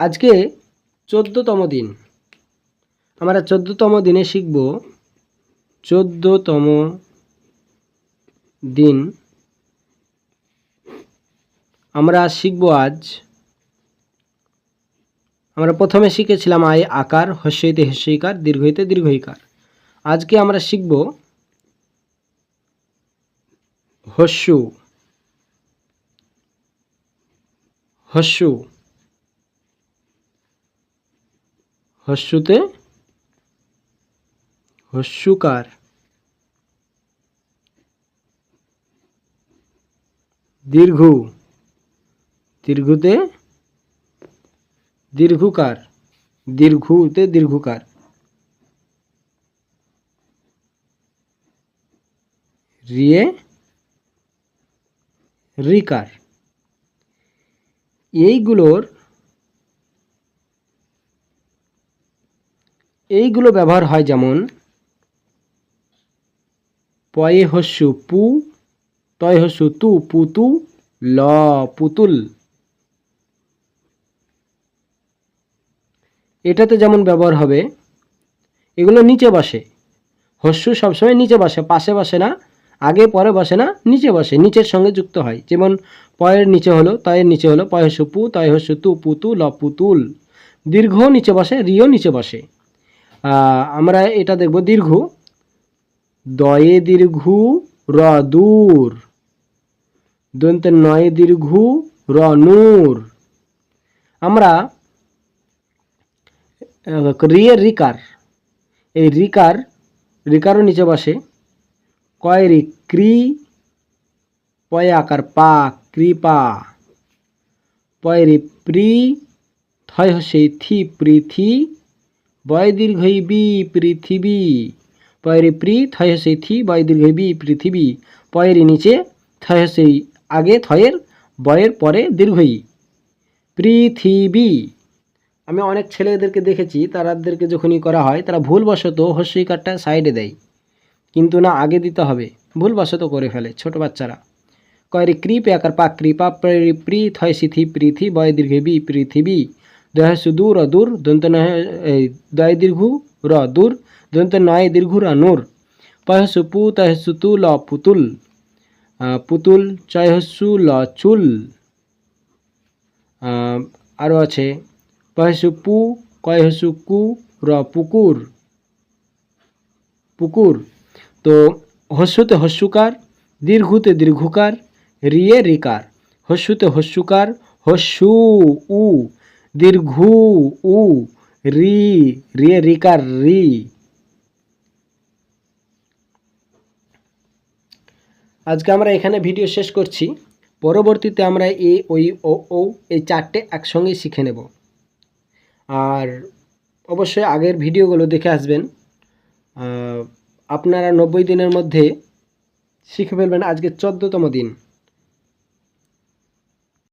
আজকে চোদ্দতম দিন। আমরা চোদ্দতম দিনে শিখব চোদ্দতম দিন। আমরা শিখব আজ, আমরা প্রথমে শিখেছিলাম আয় আকার, হস্যইতে হস্যইকার, দীর্ঘইতে দীর্ঘইকার। আজকে আমরা শিখব হস্যু। হস্যু। হস্যুতে হস্যুকার দীর্ঘ দীর্ঘতে দীর্ঘকার দীর্ঘতে দীর্ঘকার রিয়ে রিকার এইগুলোর এইগুলো ব্যবহার হয় যেমন পয়ে হস্যু পু, তয় হস্যু তু, পুতু, ল, পুতুল। এটাতে যেমন ব্যবহার হবে, এগুলো নিচে বসে। হস্যু সবসময় নিচে বসে, পাশে বসে না, আগে পরে বসে না, নিচে বসে, নিচের সঙ্গে যুক্ত হয়। যেমন পয়ের নিচে হলো, তয়ের নিচে হলো, পয় হস্যু পু, তয় হস্যু তু, পুতু, ল, পুতুল। দীর্ঘ নিচে বসে, রিও নিচে বসে। আমরা এটা দেখব দীর্ঘ। দয়ে দীর্ঘ র দূর। দন্তে নয়ে দীর্ঘ র নূর। আমরা রিয়ের রিকার। এই রিকার, রিকারও নিচে বসে। কয় রি? ক্রি, পয় আকার পা কৃপা পয় রে প্রি, থয় হসে থি পৃথি বয় বি পৃথিবী। পয়ের প্রি থয় হসে থি বয় বি পৃথিবী। পয়ের নিচে থয় হসে আগে থয়ের, বয়ের পরে দীর্ঘই পৃথিবী। আমি অনেক ছেলেদেরকে দেখেছি, তারাদেরকে যখনই করা হয়, তারা ভুলবশত হস্যিকারটা সাইডে দেয়। কিন্তু না, আগে দিতে হবে। ভুলবশত করে ফেলে ছোট বাচ্চারা। কয়রে কৃপে আকার পা কৃপা প্রি প্রি থয় সিথি পৃথি বয় দীর্ঘে বি পৃথিবী। দয় সুদূর দূর দন্ত নয় এই, দয় দীর্ঘ র দূর দন্ত নয় দীর্ঘ র নূর। পয়সু পু তহসু তু ল পুতুল। পুতুল চয়হসু ল চুল। আরও আছে পয়সু পু কয়হসু কু র পুকুর। পুকুর তো হস্যতে হস্যুকার দীর্ঘতে দীর্ঘকার রিয়ে রিকার। হস্যুতে হস্যুকার হস্যু উ। দীর্ঘ, উ, রি রিয়ে রিকার রি। আজকে আমরা এখানে ভিডিও শেষ করছি। পরবর্তীতে আমরা এ, ওই, ও ও, এই চারটে একসঙ্গে শিখে নেব। আর অবশ্যই আগের ভিডিওগুলো দেখে আসবেন। আপনারা নব্বই দিনের মধ্যে শিখে ফেলবেন আজকে চোদ্দতম দিন।